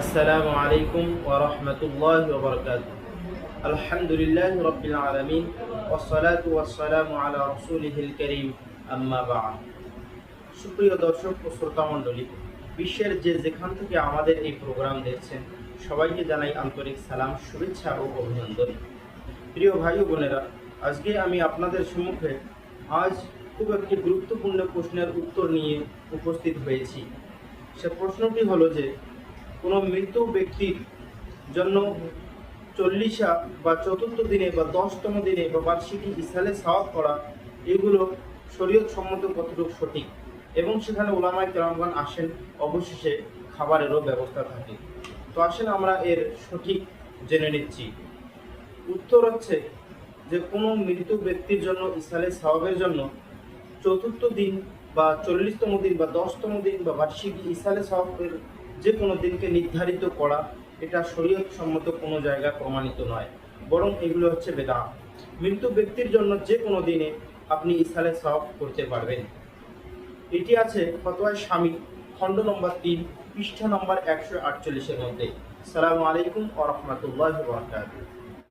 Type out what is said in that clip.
আসসালামু আলাইকুম ওয়া রাহমাতুল্লাহি ওয়া বারাকাতুহু। আলহামদুলিল্লাহি রাব্বিল আলামিন ওয়া সলাতু ওয়া সালামু আলা রাসূলিহিল কারীম। আম্মা বা'দ। সুপ্রিয় দর্শক ও শ্রোতা মণ্ডলী, বিশ্বের যে যেখান থেকে আমাদের এই প্রোগ্রাম দেখছেন, সবাইকে জানাই আন্তরিক সালাম, শুভেচ্ছা ও অভিনন্দন। প্রিয় ভাই ও বোনেরা, আজকে আমি আপনাদের সম্মুখে আজ খুব একটি গুরুত্বপূর্ণ প্রশ্নের উত্তর নিয়ে উপস্থিত হয়েছি। সে প্রশ্নটি হলো যে কোনো মৃত ব্যক্তির জন্য চল্লিশা বা চতুর্থ দিনে বা দশতম দিনে বা বার্ষিকী ইসালে সাওয়াত করা, এগুলো শরীয়ত সম্মত কতটুকু সঠিক? এবং সেখানে ওলামায় কেরামগণ আসেন, অবশেষে খাবারেরও ব্যবস্থা থাকে। তো আসেন আমরা এর সঠিক জেনে নিচ্ছি। উত্তর হচ্ছে যে কোনো মৃত ব্যক্তির জন্য ইসালে সাওয়াবের জন্য চতুর্থ দিন বা চল্লিশতম দিন বা দশতম দিন বা বার্ষিক ইসালে সাওয়াবের যে কোনো দিনকে নির্ধারিত করা, এটা শরীয়ত সম্মত কোনো জায়গা প্রমাণিত নয়। বরং এগুলো হচ্ছে বেদা মৃত্যু ব্যক্তির জন্য যে কোনো দিনে আপনি ইসালে সব করতে পারবেন। এটি আছে ফতোয়ায় স্বামী খণ্ড নম্বর তিন, পৃষ্ঠা নম্বর একশো আটচল্লিশের মধ্যে। সালামু আলাইকুম ও রহমতুল্লাহ